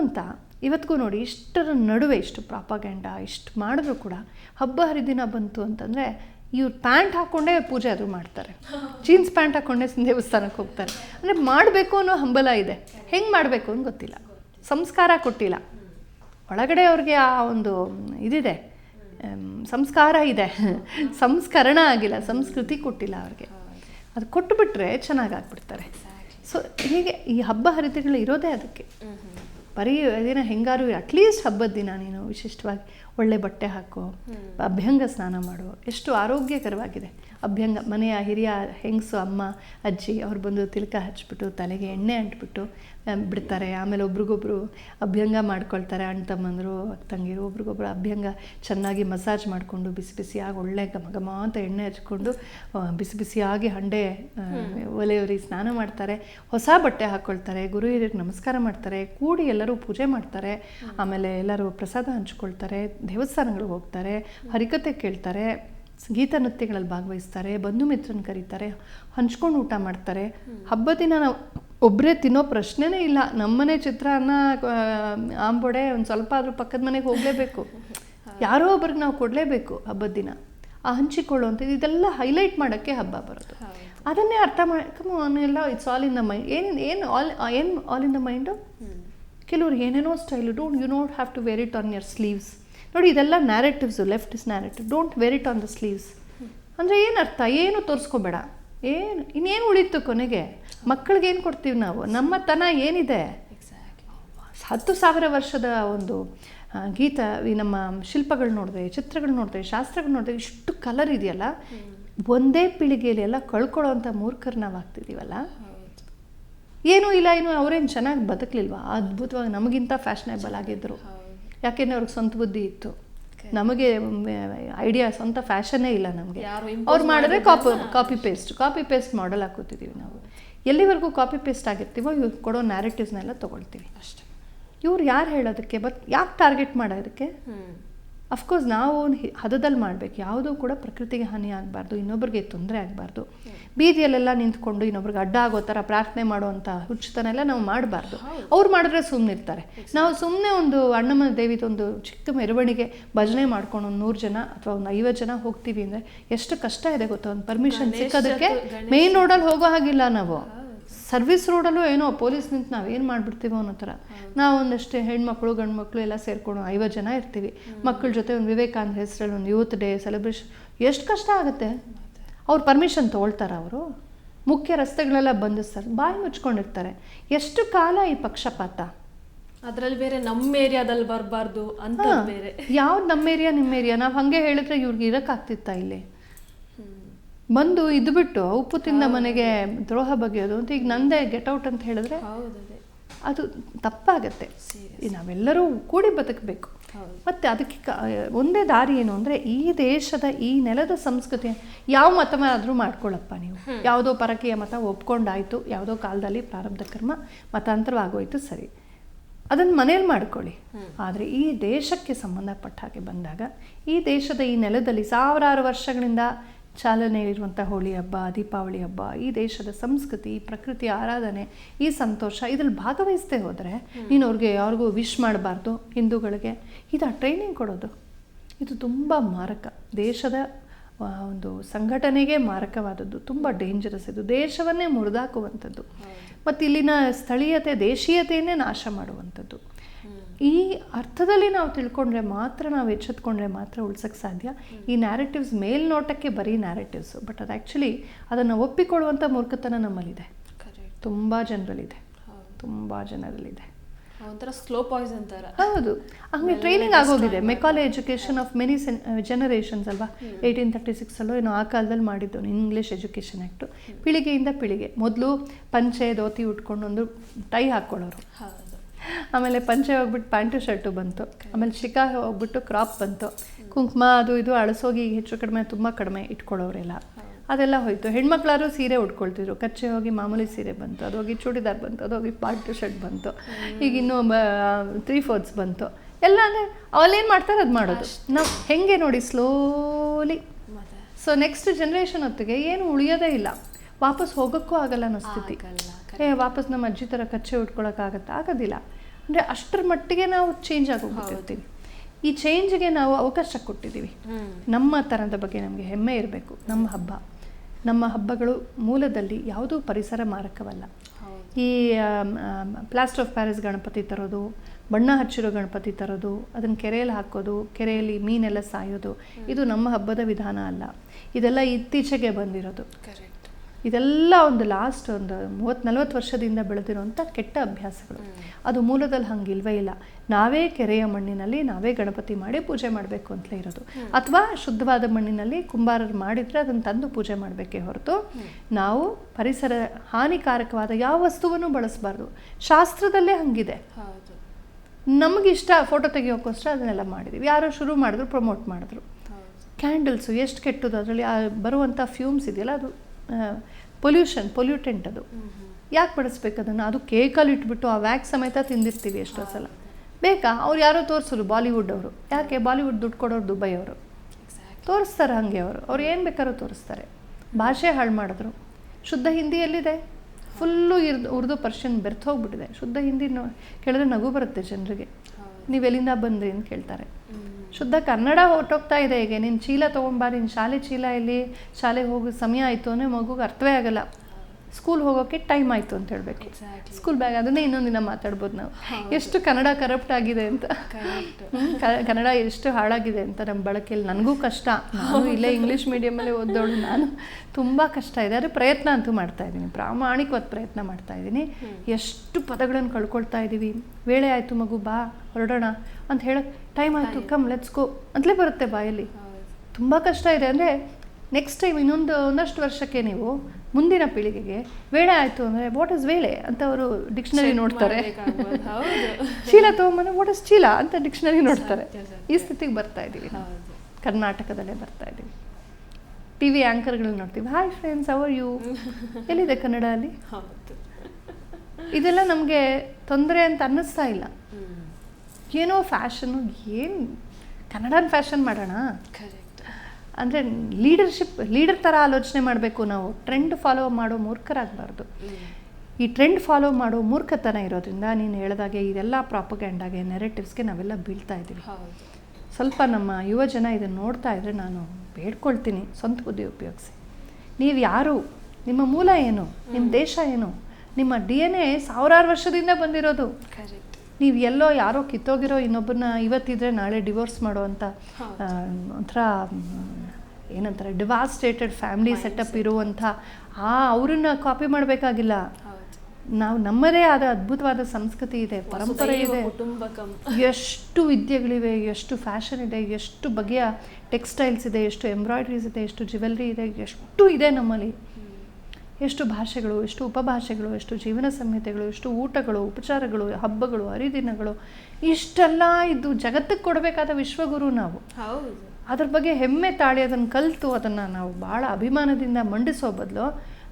ಭಗವಂತ ಇವತ್ತಿಗೂ ನೋಡಿ ಇಷ್ಟರ ನಡುವೆ ಇಷ್ಟು ಪ್ರಾಪಗೆಂಡ ಇಷ್ಟು ಮಾಡಿದ್ರು ಕೂಡ ಹಬ್ಬ ಹರಿದಿನ ಬಂತು ಅಂತಂದರೆ ಇವ್ರು ಪ್ಯಾಂಟ್ ಹಾಕ್ಕೊಂಡೇ ಪೂಜೆ ಅದು ಮಾಡ್ತಾರೆ. ಜೀನ್ಸ್ ಪ್ಯಾಂಟ್ ಹಾಕ್ಕೊಂಡೇ ದೇವಸ್ಥಾನಕ್ಕೆ ಹೋಗ್ತಾರೆ. ಅಂದರೆ ಮಾಡಬೇಕು ಅನ್ನೋ ಹಂಬಲ ಇದೆ. ಹೆಂಗೆ ಮಾಡಬೇಕು ಅಂತ ಗೊತ್ತಿಲ್ಲ. ಸಂಸ್ಕಾರ ಕೊಟ್ಟಿಲ್ಲ. ಒಳಗಡೆ ಅವ್ರಿಗೆ ಆ ಒಂದು ಇದಿದೆ. ಸಂಸ್ಕಾರ ಇದೆ. ಸಂಸ್ಕರಣ ಆಗಿಲ್ಲ, ಸಂಸ್ಕೃತಿ ಕೊಟ್ಟಿಲ್ಲ ಅವ್ರಿಗೆ. ಅದು ಕೊಟ್ಟುಬಿಟ್ರೆ ಚೆನ್ನಾಗಾಗ್ಬಿಡ್ತಾರೆ ಸೊ ಹೀಗೆ ಈ ಹಬ್ಬ ಹರಿದಿಗಳು ಇರೋದೇ ಅದಕ್ಕೆ. ಬರೀ ದಿನ ಹೆಂಗಾರು ಅಟ್ಲೀಸ್ಟ್ ಹಬ್ಬದ ದಿನ ನೀನು ವಿಶಿಷ್ಟವಾಗಿ. ಒಳ್ಳೆ ಬಟ್ಟೆ ಹಾಕೋ ಅಭ್ಯಂಗ ಸ್ನಾನ ಮಾಡು ಎಷ್ಟು ಆರೋಗ್ಯಕರವಾಗಿದೆ. ಅಭ್ಯಂಗ ಮನೆಯ ಹಿರಿಯ ಹೆಂಗಸು ಅಮ್ಮ ಅಜ್ಜಿ ಅವ್ರು ಬಂದು ತಿಲಕ ಹಚ್ಬಿಟ್ಟು ತಲೆಗೆ ಎಣ್ಣೆ ಅಂಟ್ಬಿಟ್ಟು ಬಿಡ್ತಾರೆ. ಆಮೇಲೆ ಒಬ್ರಿಗೊಬ್ರು ಅಭ್ಯಂಗ ಮಾಡ್ಕೊಳ್ತಾರೆ. ಅಣ್ಣ ತಮ್ಮಂದರು ತಂಗಿರು ಒಬ್ರಿಗೊಬ್ರು ಅಭ್ಯಂಗ ಚೆನ್ನಾಗಿ ಮಸಾಜ್ ಮಾಡಿಕೊಂಡು ಬಿಸಿ ಬಿಸಿಯಾಗಿ ಒಳ್ಳೆ ಘಮ ಘಮ ಅಂತ ಎಣ್ಣೆ ಹಚ್ಕೊಂಡು ಬಿಸಿ ಬಿಸಿಯಾಗಿ ಹಂಡೆ ಒಲೆಯವರಿ ಸ್ನಾನ ಮಾಡ್ತಾರೆ. ಹೊಸ ಬಟ್ಟೆ ಹಾಕ್ಕೊಳ್ತಾರೆ ಗುರು ಹಿರಿಯರಿಗೆ ನಮಸ್ಕಾರ ಮಾಡ್ತಾರೆ. ಕೂಡಿ ಎಲ್ಲರೂ ಪೂಜೆ ಮಾಡ್ತಾರೆ. ಆಮೇಲೆ ಎಲ್ಲರೂ ಪ್ರಸಾದ ಹಂಚ್ಕೊಳ್ತಾರೆ. ದೇವಸ್ಥಾನಗಳಿಗೆ ಹೋಗ್ತಾರೆ ಹರಿಕತೆ ಕೇಳ್ತಾರೆ ಗೀತ ನೃತ್ಯಗಳಲ್ಲಿ ಭಾಗವಹಿಸ್ತಾರೆ ಬಂಧು ಮಿತ್ರನ ಕರೀತಾರೆ ಹಂಚ್ಕೊಂಡು ಊಟ ಮಾಡ್ತಾರೆ. ಹಬ್ಬದ ದಿನ ನಾವು ಒಬ್ಬರೇ ತಿನ್ನೋ ಪ್ರಶ್ನೆನೇ ಇಲ್ಲ. ನಮ್ಮನೆ ಚಿತ್ರಾನ್ನ ಆಂಬೊಡೆ ಒಂದು ಸ್ವಲ್ಪ ಆದರೂ ಪಕ್ಕದ ಮನೆಗೆ ಹೋಗಲೇಬೇಕು. ಯಾರೋ ಒಬ್ರಿಗೆ ನಾವು ಕೊಡಲೇಬೇಕು ಹಬ್ಬದ ದಿನ. ಆ ಹಂಚಿಕೊಳ್ಳುವಂಥದ್ದು ಇದೆಲ್ಲ ಹೈಲೈಟ್ ಮಾಡೋಕ್ಕೆ ಹಬ್ಬ ಬರೋದು. ಅದನ್ನೇ ಅರ್ಥ ಎಲ್ಲ it's all in the mind ಏನು ಏನು ಆಲ್ ಏನು ಆಲ್ ಇನ್ ದ ಮೈಂಡು ಕೆಲವ್ರು ಏನೇನೋ style don't you not have to wear it on your sleeves ನೋಡಿ ಇದೆಲ್ಲ narratives left is narrative don't wear it on the sleeves ಅಂದರೆ ಏನು ಅರ್ಥ? ಏನು ತೋರಿಸ್ಕೋಬೇಡ. ಏನು? ಇನ್ನೇನು ಉಳಿತು ಕೊನೆಗೆ? ಮಕ್ಕಳಿಗೆ ಏನು ಕೊಡ್ತೀವಿ ನಾವು? ನಮ್ಮ ತನ ಏನಿದೆ? ಹತ್ತು ಸಾವಿರ ವರ್ಷದ ಒಂದು ಗೀತ ಈ ನಮ್ಮ ಶಿಲ್ಪಗಳು ನೋಡಿದೆ ಚಿತ್ರಗಳು ನೋಡಿದೆ ಶಾಸ್ತ್ರಗಳು ನೋಡಿದೆ ಇಷ್ಟು ಕಲರ್ ಇದೆಯಲ್ಲ? ಒಂದೇ ಪೀಳಿಗೆಯಲ್ಲಿ ಎಲ್ಲ ಕಳ್ಕೊಳ್ಳೋವಂಥ ಮೂರ್ಖರು ನಾವು ಆಗ್ತಿದ್ದೀವಲ್ಲ ಏನೂ ಇಲ್ಲ ಏನು ಅವ್ರೇನು ಚೆನ್ನಾಗಿ ಬದುಕಲಿಲ್ವಾ? ಅದ್ಭುತವಾಗಿ ನಮಗಿಂತ ಫ್ಯಾಷನೇಬಲ್ ಆಗಿದ್ದರು ಯಾಕೆಂದ್ರೆ ಅವ್ರಿಗೆ ಸ್ವಂತ ಬುದ್ಧಿ ಇತ್ತು. ನಮಗೆ ಐಡಿಯಾ ಸ್ವಂತ ಫ್ಯಾಷನ್ನೇ ಇಲ್ಲ ನಮಗೆ. ಅವ್ರು ಮಾಡಿದ್ರೆ copy copy paste copy paste ಮಾಡಲ್ ಹಾಕೋತಿದ್ದೀವಿ ನಾವು. ಎಲ್ಲಿವರೆಗೂ ಕಾಪಿ ಪೇಸ್ಟ್ ಆಗಿರ್ತೀವೋ ಇವ್ರು ಕೊಡೋ ನ್ಯಾರೇಟಿವ್ಸ್ನೆಲ್ಲ ತೊಗೊಳ್ತೀವಿ. ಅಷ್ಟೇ. ಇವ್ರು ಯಾರು ಹೇಳೋದಕ್ಕೆ ಬಟ್ ಯಾಕೆ ಟಾರ್ಗೆಟ್ ಮಾಡೋದಕ್ಕೆ ಅಫ್ಕೋರ್ಸ್ ನಾವು ಹದದಲ್ಲಿ ಮಾಡಬೇಕು. ಯಾವುದೂ ಕೂಡ ಪ್ರಕೃತಿಗೆ ಹಾನಿ ಆಗಬಾರ್ದು ಇನ್ನೊಬ್ರಿಗೆ ತೊಂದರೆ ಆಗಬಾರ್ದು. ಬೀದಿಯಲ್ಲೆಲ್ಲ ನಿಂತ್ಕೊಂಡು ಇನ್ನೊಬ್ರಿಗೆ ಅಡ್ಡ ಆಗೋ ಥರ ಪ್ರಾರ್ಥನೆ ಮಾಡುವಂಥ ಹುಚ್ಚುತನ ಎಲ್ಲ ನಾವು ಮಾಡಬಾರ್ದು. ಅವ್ರು ಮಾಡಿದ್ರೆ ಸುಮ್ಮನೆ ಇರ್ತಾರೆ. ನಾವು ಸುಮ್ಮನೆ ಒಂದು ಅಣ್ಣಮ್ಮನ ದೇವಿದೊಂದು ಚಿಕ್ಕ ಮೆರವಣಿಗೆ ಭಜನೆ ಮಾಡ್ಕೊಂಡು ಒಂದು ನೂರು ಜನ ಅಥವಾ ಒಂದು ಐವತ್ತು ಜನ ಹೋಗ್ತೀವಿ ಅಂದರೆ ಎಷ್ಟು ಕಷ್ಟ ಇದೆ ಗೊತ್ತಾ? ಒಂದು ಪರ್ಮಿಷನ್ ಸಿಕ್ಕೋದಕ್ಕೆ ಮೇನ್ ರೋಡಲ್ಲಿ ಹೋಗೋ ಹಾಗಿಲ್ಲ ನಾವು. ಸರ್ವಿಸ್ ರೋಡಲ್ಲೂ ಏನೋ ಪೊಲೀಸ್ ನಿಂತು ನಾವು ಏನು ಮಾಡಿಬಿಡ್ತೀವೋ ಅನ್ನೋ ಥರ. ನಾವು ಒಂದಷ್ಟು ಹೆಣ್ಮಕ್ಳು ಗಂಡು ಮಕ್ಕಳು ಎಲ್ಲ ಸೇರ್ಕೊಂಡು ಐವತ್ತು ಜನ ಇರ್ತೀವಿ. ಮಕ್ಕಳ ಜೊತೆ ಒಂದು ವಿವೇಕಾನಂದ ಹೆಸರಲ್ಲಿ ಒಂದು ಯೂತ್ ಡೇ ಸೆಲೆಬ್ರೇಷನ್ ಎಷ್ಟು ಕಷ್ಟ ಆಗುತ್ತೆ? ಅವ್ರು ಪರ್ಮಿಷನ್ ತೊಗೊಳ್ತಾರೆ ಅವರು? ಮುಖ್ಯ ರಸ್ತೆಗಳೆಲ್ಲ ಬಂಧಿಸ್ತಾರೆ ಬಾಯಿ ಮುಚ್ಕೊಂಡಿರ್ತಾರೆ. ಎಷ್ಟು ಕಾಲ ಈ ಪಕ್ಷಪಾತ? ಅದ್ರಲ್ಲಿ ಬೇರೆ ನಮ್ಮ ಏರಿಯಾದಲ್ಲಿ ಬರಬಾರ್ದು ಅಂತ ಬೇರೆ. ಯಾವ್ದು ನಮ್ಮ ಏರಿಯಾ ನಿಮ್ಮ ಏರಿಯಾ? ನಾವು ಹಾಗೆ ಹೇಳಿದ್ರೆ ಇವ್ರಿಗೆ ಇರೋಕ್ಕಾಗ್ತಿತ್ತಾ ಇಲ್ಲಿ? ಬಂದು ಇದ್ಬಿಟ್ಟು ಉಪ್ಪು ತಿಂದ ಮನೆಗೆ ದ್ರೋಹ ಬಗೆಯೋದು ಅಂತ ಈಗ ನಂದೇ ಗೆಟ್ ಔಟ್ ಅಂತ ಹೇಳಿದ್ರೆ ಅದು. ತಪ್ಪಾಗತ್ತೆ. ನಾವೆಲ್ಲರೂ ಕೂಡಿ ಬದುಕಬೇಕು. ಮತ್ತೆ ಅದಕ್ಕೆ ಒಂದೇ ದಾರಿ ಏನು ಅಂದ್ರೆ ಈ ದೇಶದ ಈ ನೆಲದ ಸಂಸ್ಕೃತಿ ಯಾವ ಮತವಾದರೂ ಮಾಡ್ಕೊಳ್ಳಪ್ಪ ನೀವು. ಯಾವುದೋ ಪರಕೀಯ ಮತ ಒಪ್ಕೊಂಡಾಯ್ತು ಯಾವುದೋ ಕಾಲದಲ್ಲಿ ಪ್ರಾರಬ್ಧ ಕರ್ಮ ಮತಾಂತರವಾಗೋಯ್ತು ಸರಿ. ಅದನ್ನ ಮನೇಲಿ ಮಾಡ್ಕೊಳ್ಳಿ. ಆದರೆ ಈ ದೇಶಕ್ಕೆ ಸಂಬಂಧಪಟ್ಟ ಹಾಗೆ ಬಂದಾಗ ಈ ದೇಶದ ಈ ನೆಲದಲ್ಲಿ ಸಾವಿರಾರು ವರ್ಷಗಳಿಂದ ಚಾಲನೆಯಲ್ಲಿರುವಂಥ ಹೋಳಿ ಹಬ್ಬ ದೀಪಾವಳಿ ಹಬ್ಬ ಈ ದೇಶದ ಸಂಸ್ಕೃತಿ ಪ್ರಕೃತಿ ಆರಾಧನೆ ಈ ಸಂತೋಷ ಇದ್ರಲ್ಲಿ ಭಾಗವಹಿಸದೆ ಹೋದರೆ ನೀನು ಅವ್ರಿಗೆ ಯಾರಿಗೂ ವಿಶ್ ಮಾಡಬಾರ್ದು ಹಿಂದೂಗಳಿಗೆ. ಇದು ಟ್ರೈನಿಂಗ್ ಕೊಡೋದು. ಇದು ತುಂಬ ಮಾರಕ. ದೇಶದ ಒಂದು ಸಂಘಟನೆಗೆ ಮಾರಕವಾದದ್ದು. ತುಂಬ ಡೇಂಜರಸ್ ಇದು. ದೇಶವನ್ನೇ ಮುರಿದಾಕುವಂಥದ್ದು. ಮತ್ತು ಇಲ್ಲಿನ ಸ್ಥಳೀಯತೆ ದೇಶೀಯತೆಯನ್ನೇ ನಾಶ ಮಾಡುವಂಥದ್ದು. ಈ ಅರ್ಥದಲ್ಲಿ ನಾವು ತಿಳ್ಕೊಂಡ್ರೆ ಮಾತ್ರ ನಾವು ಎಚ್ಚೆತ್ಕೊಂಡ್ರೆ ಮಾತ್ರ ಉಳ್ಸಕ್ಕೆ ಸಾಧ್ಯ. ಈ ನ್ಯಾರೇಟಿವ್ಸ್ ಮೇಲ್ನೋಟಕ್ಕೆ ಬರೀ ನ್ಯಾರೆಟಿವ್ಸ್ ಬಟ್ ಅದು ಆ್ಯಕ್ಚುಲಿ ಅದನ್ನು ಒಪ್ಪಿಕೊಳ್ಳುವಂಥ ಮೂರ್ಖತನ ನಮ್ಮಲ್ಲಿದೆ. ತುಂಬ ಜನರಲ್ಲಿದೆ. ತುಂಬ ಜನರಲ್ಲಿದೆ. ಒಂಥರ ಸ್ಲೋ ಪಾಯ್ಸನ್ ಥರ ಹೌದು. ಹಂಗೆ ಟ್ರೈನಿಂಗ್ ಆಗೋಗಿದೆ. Macaulay education of many generations ಅಲ್ವಾ? ಏಯ್ಟೀನ್ ತರ್ಟಿ ಸಿಕ್ಸಲ್ಲೋ ಏನೋ ಆ ಕಾಲದಲ್ಲಿ ಮಾಡಿದ್ದು ಇಂಗ್ಲೀಷ್ ಎಜುಕೇಷನ್ ಆ್ಯಕ್ಟು ಪೀಳಿಗೆಯಿಂದ ಪೀಳಿಗೆ. ಮೊದಲು ಪಂಚೆ ದೋತಿ ಉಟ್ಕೊಂಡು ಒಂದು ಟೈ ಹಾಕ್ಕೊಳ್ಳೋರು. ಆಮೇಲೆ ಪಂಚೆ ಹೋಗ್ಬಿಟ್ಟು ಪ್ಯಾಂಟು ಶರ್ಟು ಬಂತು. ಆಮೇಲೆ ಶಿಕಾ ಹೋಗ್ಬಿಟ್ಟು ಕ್ರಾಪ್ ಬಂತು. ಕುಂಕುಮ ಅದು ಇದು ಅಳಸೋಗಿ ಹೆಚ್ಚು ಕಡಿಮೆ ತುಂಬ ಕಡಿಮೆ ಇಟ್ಕೊಳ್ಳೋರೆಲ್ಲ. ಅದೆಲ್ಲ ಹೋಯಿತು. ಹೆಣ್ಮಕ್ಳಾದ್ರು ಸೀರೆ ಉಟ್ಕೊಳ್ತಿದ್ರು. ಕಚ್ಚೆ ಹೋಗಿ ಮಾಮೂಲಿ ಸೀರೆ ಬಂತು. ಅದು ಹೋಗಿ ಚೂಡಿದಾರ್ ಬಂತು. ಅದು ಹೋಗಿ ಪ್ಯಾಂಟು ಶರ್ಟ್ ಬಂತು. ಈಗ ಇನ್ನೂ ತ್ರೀ ಫೋರ್ತ್ಸ್ ಬಂತು. ಎಲ್ಲ ಅಂದರೆ ಅವಲ್ಲೇನು ಮಾಡ್ತಾರೆ ಅದು ಮಾಡೋದು. ನಾವು ಹೆಂಗೆ ನೋಡಿ ಸ್ಲೋಲಿ ಸೊ ನೆಕ್ಸ್ಟ್ ಜನ್ರೇಷನ್ ಹೊತ್ತಿಗೆ ಏನು ಉಳಿಯೋದೇ ಇಲ್ಲ. ವಾಪಸ್ ಹೋಗೋಕ್ಕೂ ಆಗಲ್ಲ ಅನ್ನೋ ಸ್ಥಿತಿ. ಏ ವಾಪಸ್ ನಮ್ಮ ಅಜ್ಜಿ ಥರ ಕಚ್ಚೆ ಉಟ್ಕೊಳಕ್ಕಾಗತ್ತಾ? ಆಗೋದಿಲ್ಲ. ಅಂದರೆ ಅಷ್ಟರ ಮಟ್ಟಿಗೆ ನಾವು ಚೇಂಜ್ ಆಗೋಗ್ಬಿಟ್ಟಿರ್ತೀವಿ ಈ ಚೇಂಜ್ಗೆ ನಾವು ಅವಕಾಶ ಕೊಟ್ಟಿದ್ದೀವಿ. ನಮ್ಮ ತನದ ಬಗ್ಗೆ ನಮಗೆ ಹೆಮ್ಮೆ ಇರಬೇಕು. ನಮ್ಮ ಹಬ್ಬ. ನಮ್ಮ ಹಬ್ಬಗಳು ಮೂಲದಲ್ಲಿ ಯಾವುದೂ ಪರಿಸರ ಮಾರಕವಲ್ಲ. ಈ ಪ್ಲಾಸ್ಟರ್ ಆಫ್ ಪ್ಯಾರಿಸ್ ಗಣಪತಿ ತರೋದು ಬಣ್ಣ ಹಚ್ಚಿರೋ ಗಣಪತಿ ತರೋದು ಅದನ್ನು ಕೆರೆಯಲ್ಲಿ ಹಾಕೋದು ಕೆರೆಯಲ್ಲಿ ಮೀನೆಲ್ಲ ಸಾಯೋದು ಇದು ನಮ್ಮ ಹಬ್ಬದ ವಿಧಾನ ಅಲ್ಲ. ಇದೆಲ್ಲ ಇತ್ತೀಚೆಗೆ ಬಂದಿರೋದು. ಇದೆಲ್ಲ ಒಂದು ಲಾಸ್ಟ್ ಒಂದು ಮೂವತ್ತು ನಲವತ್ತು ವರ್ಷದಿಂದ ಬೆಳೆದಿರುವಂಥ ಕೆಟ್ಟ ಅಭ್ಯಾಸಗಳು. ಅದು ಮೂಲದಲ್ಲಿ ಹಂಗಿಲ್ವೇ ಇಲ್ಲ. ನಾವೇ ಕೆರೆಯ ಮಣ್ಣಿನಲ್ಲಿ ನಾವೇ ಗಣಪತಿ ಮಾಡಿ ಪೂಜೆ ಮಾಡಬೇಕು ಅಂತಲೇ ಇರೋದು. ಅಥವಾ ಶುದ್ಧವಾದ ಮಣ್ಣಿನಲ್ಲಿ ಕುಂಬಾರರು ಮಾಡಿದರೆ ಅದನ್ನು ತಂದು ಪೂಜೆ ಮಾಡಬೇಕೇ ಹೊರತು ನಾವು ಪರಿಸರ ಹಾನಿಕಾರಕವಾದ ಯಾವ ವಸ್ತುವನ್ನು ಬಳಸಬಾರ್ದು. ಶಾಸ್ತ್ರದಲ್ಲೇ ಹಂಗಿದೆ. ನಮಗಿಷ್ಟ ಫೋಟೋ ತೆಗಿಯೋಕ್ಕೋಸ್ಕರ ಅದನ್ನೆಲ್ಲ ಮಾಡಿದ್ವಿ. ಯಾರೋ ಶುರು ಮಾಡಿದ್ರು ಪ್ರಮೋಟ್ ಮಾಡಿದ್ರು. ಕ್ಯಾಂಡಲ್ಸು ಎಷ್ಟು ಕೆಟ್ಟದು ಅದರಲ್ಲಿ ಬರುವಂಥ ಫ್ಯೂಮ್ಸ್ ಇದೆಯಲ್ಲ ಅದು ಪೊಲ್ಯೂಷನ್ ಪೊಲ್ಯೂಟೆಂಟ್ ಅದು. ಯಾಕೆ ಬಡಿಸ್ಬೇಕು ಅದನ್ನು? ಅದು ಕೇಕಲ್ಲಿ ಇಟ್ಬಿಟ್ಟು ಆ ವ್ಯಾಕ್ ಸಮೇತ ತಿಂದಿರ್ತೀವಿ ಎಷ್ಟೋ ಸಲ. ಬೇಕಾ? ಅವ್ರು ಯಾರೋ ತೋರಿಸೋರು ಬಾಲಿವುಡ್ ಅವರು. ಯಾಕೆ? ಬಾಲಿವುಡ್ ದುಡ್ಡು ಕೊಡೋರು ದುಬೈ ಅವರು. ತೋರಿಸ್ತಾರೆ ಹಾಗೆ ಅವರು. ಅವ್ರು ಏನು ಬೇಕಾದ್ರೂ ತೋರಿಸ್ತಾರೆ. ಭಾಷೆ ಹಾಳು ಮಾಡಿದ್ರು. ಶುದ್ಧ ಹಿಂದಿ ಎಲ್ಲಿದೆ? ಫುಲ್ಲು ಇರ್ದು ಉರ್ದು ಪರ್ಷಿಯನ್ ಬೆರ್ತ್ ಹೋಗ್ಬಿಟ್ಟಿದೆ. ಶುದ್ಧ ಹಿಂದಿ ಕೇಳಿದ್ರೆ ನಗು ಬರುತ್ತೆ ಜನರಿಗೆ. ನೀವು ಎಲ್ಲಿಂದ ಬಂದ್ರಿ ಅಂತ ಕೇಳ್ತಾರೆ. ಶುದ್ಧ ಕನ್ನಡ ಹೊರಟೋಗ್ತಾ ಇದೆ. ಈಗ ನಿನ್ನ ಚೀಲ ತೊಗೊಂಬಾ ನಿನ್ನ ಶಾಲೆ ಚೀಲ ಇಲ್ಲಿ ಶಾಲೆಗೆ ಹೋಗೋ ಸಮಯ ಆಯಿತು ಅಂದರೆ ಮಗುಗೆ ಅರ್ಥವೇ ಆಗಲ್ಲ. ಸ್ಕೂಲ್ ಹೋಗೋಕೆ ಟೈಮ್ ಆಯಿತು ಅಂತ ಹೇಳಬೇಕು. ಸ್ಕೂಲ್ ಬ್ಯಾಗ್ ಅದನ್ನೇ ಇನ್ನೊಂದಿನ ದಿನ ಮಾತಾಡ್ಬೋದು ನಾವು. ಎಷ್ಟು ಕನ್ನಡ ಕರಪ್ಟ್ ಆಗಿದೆ ಅಂತ. ಕನ್ನಡ ಎಷ್ಟು ಹಾಳಾಗಿದೆ ಅಂತ ನಮ್ಮ ಬಳಕೆಯಲ್ಲಿ ನನಗೂ ಕಷ್ಟ. ನಾನು ಇಲ್ಲೇ ಇಂಗ್ಲೀಷ್ ಮೀಡಿಯಮಲ್ಲೇ ಓದೋಳು ನಾನು. ತುಂಬ ಕಷ್ಟ ಇದೆ. ಆದರೆ ಪ್ರಯತ್ನ ಅಂತೂ ಮಾಡ್ತಾ ಇದ್ದೀನಿ. ಪ್ರಾಮಾಣಿಕವಾದ ಪ್ರಯತ್ನ ಮಾಡ್ತಾ ಇದ್ದೀನಿ. ಎಷ್ಟು ಪದಗಳನ್ನು ಕಳ್ಕೊಳ್ತಾ ಇದ್ದೀವಿ. ವೇಳೆ ಆಯಿತು ಮಗು ಬಾ ಹೊರಡೋಣ ಅಂತ ಹೇಳಕ್ಕೆ ಟೈಮ್ ಆಯಿತು ಕಮ್ ಲೆಟ್ಸ್ ಗೋ ಅಂತಲೇ ಬರುತ್ತೆ ಬಾಯಲ್ಲಿ. ತುಂಬ ಕಷ್ಟ ಇದೆ. ಅಂದರೆ ನೆಕ್ಸ್ಟ್ ಟೈಮ್ ಇನ್ನೊಂದು ಒಂದಷ್ಟು ವರ್ಷಕ್ಕೆ ನೀವು ಮುಂದಿನ ಪೀಳಿಗೆಗೆ ವೇಳೆ ಆಯಿತು ಅಂದರೆ ವಾಟ್ ಇಸ್ ವೇಳೆ ಅಂತ ಅವರು ಡಿಕ್ಷನರಿ ನೋಡ್ತಾರೆ. ಚೀಲ ತೊಗೊಂಬಂದ್ರೆ ವಾಟ್ ಇಸ್ ಚೀಲ ಅಂತ ಡಿಕ್ಷನರಿ ನೋಡ್ತಾರೆ. ಈ ಸ್ಥಿತಿಗೆ ಬರ್ತಾ ಇದ್ದೀವಿ ನಾವು. ಕರ್ನಾಟಕದಲ್ಲೇ ಬರ್ತಾ ಇದ್ದೀವಿ. ಟಿ ವಿ ಆ್ಯಂಕರ್ಗಳು ನೋಡ್ತೀವಿ ಹಾಯ್ ಫ್ರೆಂಡ್ಸ್ ಅವರ್ ಯು ಎಲ್ಲಿದೆ ಕನ್ನಡ ಅಲ್ಲಿ ಇದೆಲ್ಲ ನಮಗೆ ತೊಂದರೆ ಅಂತ ಅನ್ನಿಸ್ತಾ ಇಲ್ಲ. ಏನೋ ಫ್ಯಾಷನ್ನು ಏನು ಕನ್ನಡನ ಫ್ಯಾಷನ್ ಮಾಡೋಣ? ಅಂದರೆ ಲೀಡರ್ಶಿಪ್ ಲೀಡರ್ ಥರ ಆಲೋಚನೆ ಮಾಡಬೇಕು ನಾವು. ಟ್ರೆಂಡ್ ಫಾಲೋ ಮಾಡೋ ಮೂರ್ಖರಾಗಬಾರ್ದು. ಈ ಟ್ರೆಂಡ್ ಫಾಲೋ ಮಾಡೋ ಮೂರ್ಖತನ ಇರೋದ್ರಿಂದ ನೀನು ಹೇಳಿದಾಗೆ ಇದೆಲ್ಲ ಪ್ರಾಪಗ್ಯಾಂಡಾಗೆ ನೆರೆಟಿವ್ಸ್ಗೆ ನಾವೆಲ್ಲ ಬೀಳ್ತಾ ಇದ್ದೀವಿ. ಸ್ವಲ್ಪ ನಮ್ಮ ಯುವ ಜನ ಇದನ್ನು ನೋಡ್ತಾ ಇದ್ದರೆ ನಾನು ಬೇಡ್ಕೊಳ್ತೀನಿ. ಸ್ವಂತ ಬುದ್ಧಿ ಉಪಯೋಗಿಸಿ. ನೀವು ಯಾರು? ನಿಮ್ಮ ಮೂಲ ಏನು? ನಿಮ್ಮ ದೇಶ ಏನು? ನಿಮ್ಮ ಡಿ ಎನ್ ಎ ಸಾವಿರಾರು ವರ್ಷದಿಂದ ಬಂದಿರೋದು. ನೀವು ಎಲ್ಲೋ ಯಾರೋ ಕಿತ್ತೋಗಿರೋ ಇನ್ನೊಬ್ಬರನ್ನ ಇವತ್ತಿದ್ರೆ ನಾಳೆ ಡಿವೋರ್ಸ್ ಮಾಡೋ ಅಂತ ಒಂಥರ ಏನಂತಾರೆ ಡಿವಾಸ್ಟೇಟೆಡ್ ಫ್ಯಾಮಿಲಿ ಸೆಟಪ್ ಇರುವಂಥ ಆ ಅವ್ರನ್ನ ಕಾಪಿ ಮಾಡಬೇಕಾಗಿಲ್ಲ. ನಾವು ನಮ್ಮದೇ ಆದ ಅದ್ಭುತವಾದ ಸಂಸ್ಕೃತಿ ಇದೆ ಪರಂಪರೆ ಇದೆ. ಎಷ್ಟು ವಿದ್ಯೆಗಳಿವೆ ಎಷ್ಟು ಫ್ಯಾಷನ್ ಇದೆ ಎಷ್ಟು ಬಗೆಯ ಟೆಕ್ಸ್ಟೈಲ್ಸ್ ಇದೆ ಎಷ್ಟು ಎಂಬ್ರಾಯ್ಡ್ರೀಸ್ ಇದೆ ಎಷ್ಟು ಜ್ಯುವೆಲ್ರಿ ಇದೆ ಎಷ್ಟು ಇದೆ ನಮ್ಮಲ್ಲಿ. ಎಷ್ಟು ಭಾಷೆಗಳು ಎಷ್ಟು ಉಪಭಾಷೆಗಳು ಎಷ್ಟು ಜೀವನ ಸಂಹಿತೆಗಳು ಎಷ್ಟು ಊಟಗಳು ಉಪಚಾರಗಳು ಹಬ್ಬಗಳು ಹರಿದಿನಗಳು ಇಷ್ಟೆಲ್ಲ ಇದು ಜಗತ್ತಿಗೆ ಕೊಡಬೇಕಾದ ವಿಶ್ವಗುರು ನಾವು. ಅದ್ರ ಬಗ್ಗೆ ಹೆಮ್ಮೆ ತಾಳಿ ಅದನ್ನು ಕಲಿತು ಅದನ್ನು ನಾವು ಭಾಳ ಅಭಿಮಾನದಿಂದ ಮಂಡಿಸೋ ಬದಲು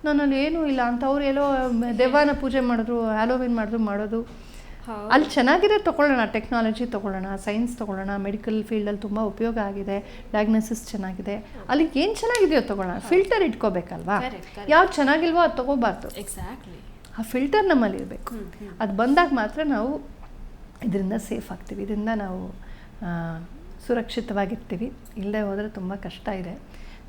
ನನ್ನಲ್ಲಿ ಏನೂ ಇಲ್ಲ ಅಂತ ಅವ್ರು ಎಲ್ಲೋ ದೆವ್ವನ ಪೂಜೆ ಮಾಡಿದ್ರು ಹ್ಯಾಲೋವಿನ್ ಮಾಡಿದ್ರು ಮಾಡೋದು ಅಲ್ಲಿ ಚೆನ್ನಾಗಿದೆ ತೊಗೊಳ್ಳೋಣ ಟೆಕ್ನಾಲಜಿ ತೊಗೊಳ್ಳೋಣ ಸೈನ್ಸ್ ತೊಗೊಳ್ಳೋಣ ಮೆಡಿಕಲ್ ಫೀಲ್ಡಲ್ಲಿ ತುಂಬ ಉಪಯೋಗ ಆಗಿದೆ ಡಯಾಗ್ನೋಸಿಸ್ ಚೆನ್ನಾಗಿದೆ. ಅಲ್ಲಿ ಏನು ಚೆನ್ನಾಗಿದೆಯೋ ತೊಗೊಳ್ಳೋಣ. ಫಿಲ್ಟರ್ ಇಟ್ಕೋಬೇಕಲ್ವಾ. ಯಾವ್ದು ಚೆನ್ನಾಗಿಲ್ವೋ ಅದು ತೊಗೋಬಾರ್ದು. ಎಕ್ಸಾಕ್ಟ್ಲಿ ಆ ಫಿಲ್ಟರ್ ನಮ್ಮಲ್ಲಿ ಇರಬೇಕು. ಅದು ಬಂದಾಗ ಮಾತ್ರ ನಾವು ಇದರಿಂದ ಸೇಫ್ ಆಗ್ತೀವಿ. ಇದರಿಂದ ನಾವು ಸುರಕ್ಷಿತವಾಗಿರ್ತೀವಿ. ಇಲ್ಲದೆ ಹೋದರೆ ತುಂಬ ಕಷ್ಟ ಇದೆ.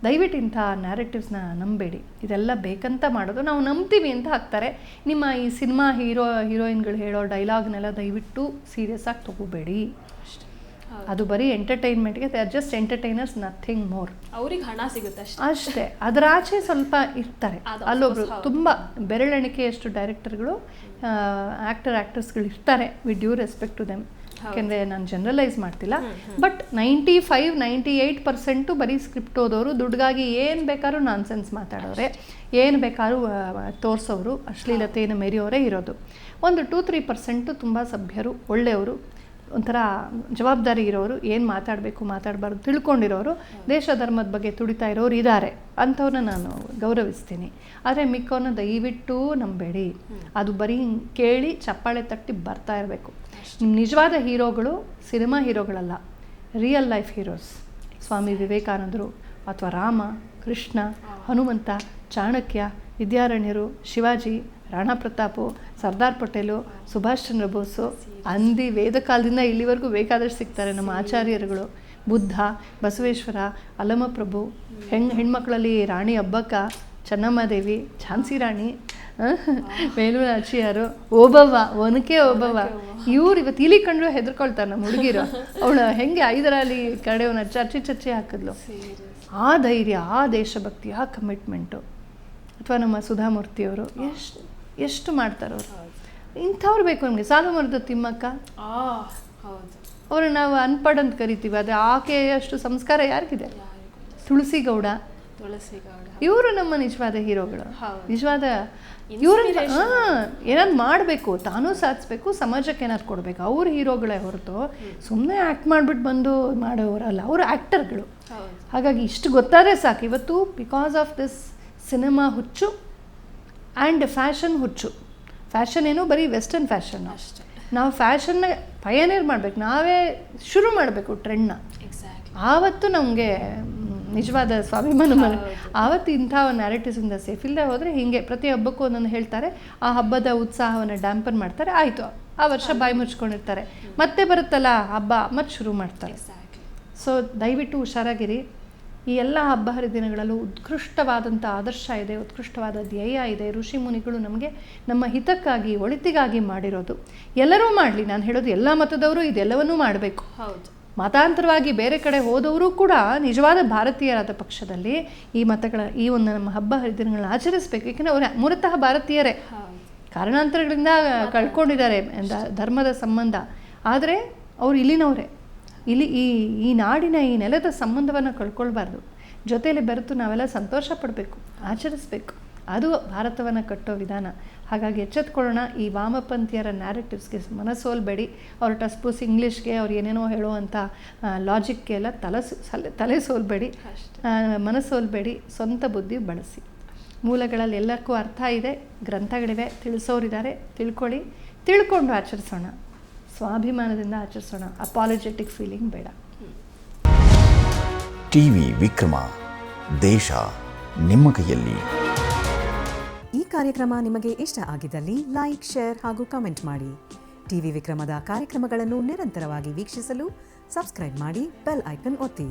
ದಯವಿಟ್ಟು ಇಂಥ ನ್ಯಾರೇಟಿವ್ಸ್ನ ನಂಬೇಡಿ. ಇದೆಲ್ಲ ಬೇಕಂತ ಮಾಡೋದು ನಾವು ನಂಬ್ತೀವಿ ಅಂತ ಹಾಕ್ತಾರೆ. ನಿಮ್ಮ ಈ ಸಿನಿಮಾ ಹೀರೋ ಹೀರೋಯಿನ್ಗಳು ಹೇಳೋ ಡೈಲಾಗ್ನೆಲ್ಲ ದಯವಿಟ್ಟು ಸೀರಿಯಸ್ ಆಗಿ ತಗೋಬೇಡಿ. ಅದು ಬರೀ ಎಂಟರ್ಟೈನ್ಮೆಂಟ್ಗೆ they are just entertainers nothing more ಅವ್ರಿಗೆ ಹಣ ಸಿಗುತ್ತೆ ಅಷ್ಟೇ. ಅಷ್ಟೇ. ಅದರ ಆಚೆ ಸ್ವಲ್ಪ ಇರ್ತಾರೆ. ಅಲ್ಲೊಬ್ರು. ತುಂಬ ಬೆರಳೆಣಿಕೆಯಷ್ಟು ಡೈರೆಕ್ಟರ್ಗಳು ಆ್ಯಕ್ಟರ್ ಆ್ಯಕ್ಟರ್ಸ್ಗಳು ಇರ್ತಾರೆ. With due respect to them ಯಾಕೆಂದರೆ ನಾನು ಜನರಲೈಸ್ ಮಾಡ್ತಿಲ್ಲ. But ninety five ninety eight percent ಬರೀ ಸ್ಕ್ರಿಪ್ಟ್ ಓದೋರು ದುಡ್ಗಾಗಿ ಏನು ಬೇಕಾದ್ರೂ ನಾನ್ಸೆನ್ಸ್ ಮಾತಾಡೋರೆ. ಏನು ಬೇಕಾದ್ರೂ ತೋರಿಸೋರು. ಅಶ್ಲೀಲತೆಯನ್ನು ಮೆರೆಯೋರೇ ಇರೋದು. ಒಂದು ಟೂ ತ್ರೀ ಪರ್ಸೆಂಟು ತುಂಬ ಸಭ್ಯರು ಒಳ್ಳೆಯವರು. ಒಂಥರ ಜವಾಬ್ದಾರಿ ಇರೋರು ಏನು ಮಾತಾಡಬೇಕು ಮಾತಾಡಬಾರ್ದು ತಿಳ್ಕೊಂಡಿರೋರು ದೇಶ ಧರ್ಮದ ಬಗ್ಗೆ ತುಡಿತಾ ಇರೋರು ಇದ್ದಾರೆ ಅಂಥವ್ರನ್ನ ನಾನು ಗೌರವಿಸ್ತೀನಿ. ಆದರೆ ಮಿಕ್ಕವನ್ನ ದಯವಿಟ್ಟು ನಂಬೇಡಿ. ಅದು ಬರೀ ಕೇಳಿ ಚಪ್ಪಾಳೆ ತಟ್ಟಿ ಬರ್ತಾ ಇರಬೇಕು. ನಿಮ್ಮ ನಿಜವಾದ ಹೀರೋಗಳು ಸಿನಿಮಾ ಹೀರೋಗಳಲ್ಲ ರಿಯಲ್ ಲೈಫ್ ಹೀರೋಸ್ ಸ್ವಾಮಿ ವಿವೇಕಾನಂದರು ಅಥವಾ ರಾಮ ಕೃಷ್ಣ ಹನುಮಂತ ಚಾಣಕ್ಯ ವಿದ್ಯಾರಣ್ಯರು ಶಿವಾಜಿ ರಾಣಾ ಪ್ರತಾಪು, ಸರ್ದಾರ್ ಪಟೇಲು, ಸುಭಾಷ್ ಚಂದ್ರ ಬೋಸು ಅಂದಿ ವೇದ ಕಾಲದಿಂದ ಇಲ್ಲಿವರೆಗೂ ಬೇಕಾದಷ್ಟು ಸಿಗ್ತಾರೆ ನಮ್ಮ ಆಚಾರ್ಯರುಗಳು. ಬುದ್ಧ, ಬಸವೇಶ್ವರ, ಅಲಮಪ್ರಭು ಹೆಣ್ಣು ಹೆಣ್ಮಕ್ಳಲ್ಲಿ ರಾಣಿ ಹಬ್ಬಕ್ಕ ಚೆನ್ನಮ್ಮದೇವಿ, ಝಾನ್ಸಿ ರಾಣಿ ಬೇಲೂರು ನಾಚಿಯಾರು ಓಬವ್ವ, ಒನಕೆ ಓಬವ್ವ. ಇವ್ರು ಇವತ್ತು ಇಲ್ಲಿ ಕಂಡು ಹೆದರ್ಕೊಳ್ತಾರೆ ನಮ್ಮ ಹುಡುಗಿರು. ಅವಳು ಹೆಂಗೆ ಐದರಲ್ಲಿ ಕಡೆಯವನ್ನ ಚರ್ಚೆ ಚರ್ಚೆ ಹಾಕಿದ್ಲು. ಆ ಧೈರ್ಯ, ಆ ದೇಶಭಕ್ತಿ, ಆ ಕಮಿಟ್ಮೆಂಟು ಅಥವಾ ನಮ್ಮ ಸುಧಾಮೂರ್ತಿಯವರು ಎಷ್ಟು ಎಷ್ಟು ಮಾಡ್ತಾರೆ ಅವರು? ಇಂಥವ್ರು ಬೇಕು ನಮಗೆ. ಸಾಲು ಮರದ ತಿಮ್ಮಕ್ಕ. ಆ ಹೌದು. ಅವರು ನಾವು ಅನ್ಪಡ್ ಅಂತ ಕರಿತೀವಿ ಆದರೆ ಆಕೆಯಷ್ಟು ಸಂಸ್ಕಾರ ಯಾರಿಗಿದೆ? ತುಳಸಿ ಗೌಡ ಇವರು ನಮ್ಮ ನಿಜವಾದ ಹೀರೋಗಳು. ನಿಜವಾದ ಇವ್ರ ಏನಾದ್ರು ಮಾಡಬೇಕು ತಾನೂ ಸಾಧಿಸ್ಬೇಕು ಸಮಾಜಕ್ಕೆ ಏನಾದ್ರು ಕೊಡಬೇಕು. ಅವ್ರ ಹೀರೋಗಳೇ ಹೊರತು ಸುಮ್ಮನೆ ಆ್ಯಕ್ಟ್ ಮಾಡಿಬಿಟ್ಟು ಬಂದು ಮಾಡೋರಲ್ಲ ಅವರು ಆ್ಯಕ್ಟರ್ಗಳು ಹಾಗಾಗಿ ಇಷ್ಟು ಗೊತ್ತಾದರೆ ಸಾಕು. ಇವತ್ತು ಬಿಕಾಸ್ ಆಫ್ ದಿಸ್ ಸಿನಿಮಾ ಹುಚ್ಚು ಆ್ಯಂಡ್ ಫ್ಯಾಷನ್ ಹುಚ್ಚು. ಫ್ಯಾಷನ್ ಏನು? ಬರೀ ವೆಸ್ಟರ್ನ್ ಫ್ಯಾಷನ್ ಅಷ್ಟೇ. ನಾವು ಫ್ಯಾಷನ್ನ ಪಯನೇರ್ ಮಾಡಬೇಕು. ನಾವೇ ಶುರು ಮಾಡಬೇಕು ಟ್ರೆಂಡ್ನ ಆವತ್ತು ನಮಗೆ ನಿಜವಾದ ಸ್ವಾಭಿಮಾನ ಮನೆ ಆವತ್ತು ಇಂಥ ಒಂದು ನ್ಯಾರೇಟಿವ್ಸಿಂದ ಸೇಫ್ ಇಲ್ಲದೆ ಹೋದರೆ ಹೀಗೆ ಪ್ರತಿ ಹಬ್ಬಕ್ಕೂ ಒಂದೊಂದು ಹೇಳ್ತಾರೆ ಆ ಹಬ್ಬದ ಉತ್ಸಾಹವನ್ನು ಡ್ಯಾಂಪನ್ ಮಾಡ್ತಾರೆ ಆಯಿತು. ಆ ವರ್ಷ ಬಾಯಿ ಮುಚ್ಕೊಂಡಿರ್ತಾರೆ. ಮತ್ತೆ ಬರುತ್ತಲ್ಲ ಹಬ್ಬ ಮತ್ತೆ ಶುರು ಮಾಡ್ತಾರೆ. ಸೊ ದಯವಿಟ್ಟು ಹುಷಾರಾಗಿರಿ. ಈ ಎಲ್ಲ ಹಬ್ಬ ಹರಿದಿನಗಳಲ್ಲೂ ಉತ್ಕೃಷ್ಟವಾದಂಥ ಆದರ್ಶ ಇದೆ ಉತ್ಕೃಷ್ಟವಾದ ಧ್ಯೇಯ ಇದೆ. ಋಷಿ ಮುನಿಗಳು ನಮಗೆ ನಮ್ಮ ಹಿತಕ್ಕಾಗಿ ಒಳಿತಿಗಾಗಿ ಮಾಡಿರೋದು. ಎಲ್ಲರೂ ಮಾಡಲಿ ನಾನು ಹೇಳೋದು ಎಲ್ಲ ಮತದವರು ಇದೆಲ್ಲವನ್ನೂ ಮಾಡಬೇಕು. ಹೌದು. ಮತಾಂತರವಾಗಿ ಬೇರೆ ಕಡೆ ಹೋದವರು ಕೂಡ ನಿಜವಾದ ಭಾರತೀಯರಾದ ಪಕ್ಷದಲ್ಲಿ ಈ ಮತಗಳ ಈ ಒಂದು ನಮ್ಮ ಹಬ್ಬ ಹರಿದಿನಗಳನ್ನ ಆಚರಿಸಬೇಕು. ಏಕೆಂದರೆ ಅವರು ಮೂಲತಃ ಭಾರತೀಯರೇ. ಕಾರಣಾಂತರಗಳಿಂದ ಕಳ್ಕೊಂಡಿದ್ದಾರೆ ಧರ್ಮದ ಸಂಬಂಧ. ಆದರೆ ಅವ್ರು ಇಲ್ಲಿನವರೇ. ಇಲ್ಲಿ ಈ ಈ ನಾಡಿನ ಈ ನೆಲದ ಸಂಬಂಧವನ್ನು ಕಳ್ಕೊಳ್ಬಾರ್ದು. ಜೊತೆಯಲ್ಲಿ ಬೆರೆತು ನಾವೆಲ್ಲ ಸಂತೋಷ ಪಡಬೇಕು ಆಚರಿಸಬೇಕು. ಅದು ಭಾರತವನ್ನು ಕಟ್ಟೋ ವಿಧಾನ. ಹಾಗಾಗಿ ಎಚ್ಚೆತ್ಕೊಳ್ಳೋಣ ಈ ವಾಮಪಂಥೀಯರ ನ್ಯಾರೇಟಿವ್ಸ್ಗೆ ಮನಸ್ಸೋಲ್ಬೇಡಿ ಅವ್ರ ಟಸ್ಪೂಸ್ ಇಂಗ್ಲೀಷ್ಗೆ ಅವ್ರು ಏನೇನೋ ಹೇಳುವಂಥ ಲಾಜಿಕ್ಗೆ ಎಲ್ಲ ತಲೆ ಸಲೆ ತಲೆ ಸೋಲ್ಬೇಡಿ. ಮನಸ್ಸೋಲ್ಬೇಡಿ ಸ್ವಂತ ಬುದ್ಧಿ ಬಳಸಿ. ಮೂಲಗಳಲ್ಲಿ ಎಲ್ಲಕ್ಕೂ ಅರ್ಥ ಇದೆ ಗ್ರಂಥಗಳಿವೆ ತಿಳಿಸೋರಿದ್ದಾರೆ ತಿಳ್ಕೊಳ್ಳಿ. ತಿಳ್ಕೊಂಡು ಆಚರಿಸೋಣ. ಸ್ವಾಭಿಮಾನದಿಂದ ಆಚರಿಸೋಣ. ಅಪಾಲಜೆಟಿಕ್ ಫೀಲಿಂಗ್ ಬೇಡ. ಟಿವಿ ವಿಕ್ರಮ ದೇಶ ನಿಮ್ಮ ಕೈಯಲ್ಲಿ. ಈ ಕಾರ್ಯಕ್ರಮ ನಿಮಗೆ ಇಷ್ಟ ಆಗಿದ್ದಲ್ಲಿ ಲೈಕ್ ಶೇರ್ ಹಾಗೂ ಕಮೆಂಟ್ ಮಾಡಿ. ಟಿವಿ ವಿಕ್ರಮದ ಕಾರ್ಯಕ್ರಮಗಳನ್ನು ನಿರಂತರವಾಗಿ ವೀಕ್ಷಿಸಲು ಸಬ್ಸ್ಕ್ರೈಬ್ ಮಾಡಿ ಬೆಲ್ ಐಕನ್ ಒತ್ತಿ.